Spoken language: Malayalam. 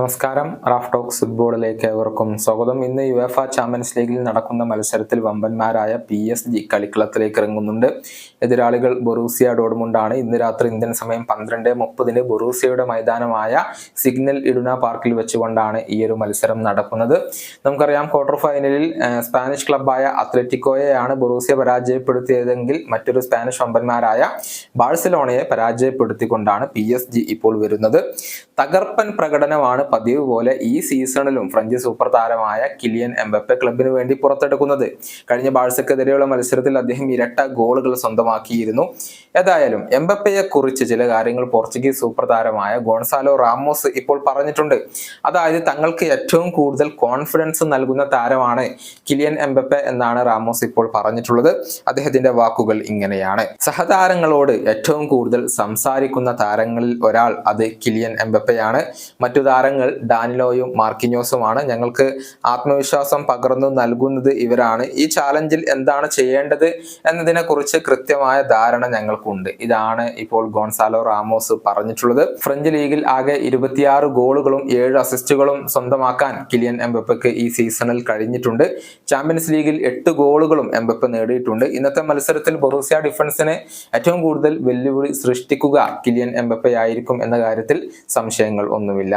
നമസ്കാരം. റാഫ് ടോക്സ് ഫുട്ബോളിലേക്ക് ഏവർക്കും സ്വാഗതം. ഇന്ന് യുഎഫ ചാമ്പ്യൻസ് ലീഗിൽ നടക്കുന്ന മത്സരത്തിൽ വമ്പന്മാരായ പി എസ് ജി കളിക്കളത്തിലേക്ക് ഇറങ്ങുന്നുണ്ട്. എതിരാളികൾ ബൊറൂസിയ ഡോഡ്മുണ്ടാണ് ഇന്ന് രാത്രി ഇന്ത്യൻ സമയം പന്ത്രണ്ട് മുപ്പതിന് ബൊറൂസിയയുടെ മൈതാനമായ സിഗ്നൽ ഇഡുന പാർക്കിൽ വെച്ചുകൊണ്ടാണ് ഈ ഒരു മത്സരം നടക്കുന്നത്. നമുക്കറിയാം ക്വാർട്ടർ ഫൈനലിൽ സ്പാനിഷ് ക്ലബായ അത്ലറ്റിക്കോയെയാണ് ബൊറൂസിയ പരാജയപ്പെടുത്തിയതെങ്കിൽ മറ്റൊരു സ്പാനിഷ് വമ്പന്മാരായ ബാഴ്സലോണയെ പരാജയപ്പെടുത്തിക്കൊണ്ടാണ് പി ഇപ്പോൾ വരുന്നത്. തകർപ്പൻ പ്രകടനമാണ് പതിവ് പോലെ ഈ സീസണിലും ഫ്രഞ്ച് സൂപ്പർ താരമായ കിലിയൻ എംബപ്പെ ക്ലബിന് വേണ്ടി പുറത്തെടുക്കുന്നത്. കഴിഞ്ഞ ബാഴ്സക്കെതിരെയുള്ള മത്സരത്തിൽ അദ്ദേഹം ഇരട്ട ഗോളുകൾ സ്വന്തമാക്കിയിരുന്നു. ഏതായാലും എംബപ്പയെ കുറിച്ച് ചില കാര്യങ്ങൾ പോർച്ചുഗീസ് സൂപ്പർ താരമായ ഗോൺസാലോ റാമോസ് ഇപ്പോൾ പറഞ്ഞിട്ടുണ്ട്. അതായത് തങ്ങൾക്ക് ഏറ്റവും കൂടുതൽ കോൺഫിഡൻസ് നൽകുന്ന താരമാണ് കിലിയൻ എംബപ്പെ എന്നാണ് റാമോസ് ഇപ്പോൾ പറഞ്ഞിട്ടുള്ളത്. അദ്ദേഹത്തിന്റെ വാക്കുകൾ ഇങ്ങനെയാണ്. സഹതാരങ്ങളോട് ഏറ്റവും കൂടുതൽ സംസാരിക്കുന്ന താരങ്ങളിൽ ഒരാൾ അത് കിലിയൻ എംബപ്പയാണ്. മറ്റു താരങ്ങൾ ഡാനിലോയും മാർക്കിനോസുമാണ് ഞങ്ങൾക്ക് ആത്മവിശ്വാസം പകർന്നു നൽകുന്നത് ഇവരാണ്. ഈ ചാലഞ്ചിൽ എന്താണ് ചെയ്യേണ്ടത് എന്നതിനെ കുറിച്ച് കൃത്യമായ ധാരണ ഞങ്ങൾക്കുണ്ട്. ഇതാണ് ഇപ്പോൾ ഗോൺസാലോ റാമോസ് പറഞ്ഞിട്ടുള്ളത്. ഫ്രഞ്ച് ലീഗിൽ ആകെ ഇരുപത്തിയാറ് ഗോളുകളും ഏഴ് അസിസ്റ്റുകളും സ്വന്തമാക്കാൻ കിലിയൻ എംബപ്പയ്ക്ക് ഈ സീസണിൽ കഴിഞ്ഞിട്ടുണ്ട്. ചാമ്പ്യൻസ് ലീഗിൽ എട്ട് ഗോളുകളും എംബപ്പ നേടിയിട്ടുണ്ട്. ഇന്നത്തെ മത്സരത്തിൽ ബൊറൂസിയ ഡിഫൻസിന് ഏറ്റവും കൂടുതൽ വെല്ലുവിളി സൃഷ്ടിക്കുക കിലിയൻ എംബപ്പയായിരിക്കും എന്ന കാര്യത്തിൽ സംശയങ്ങൾ ഒന്നുമില്ല.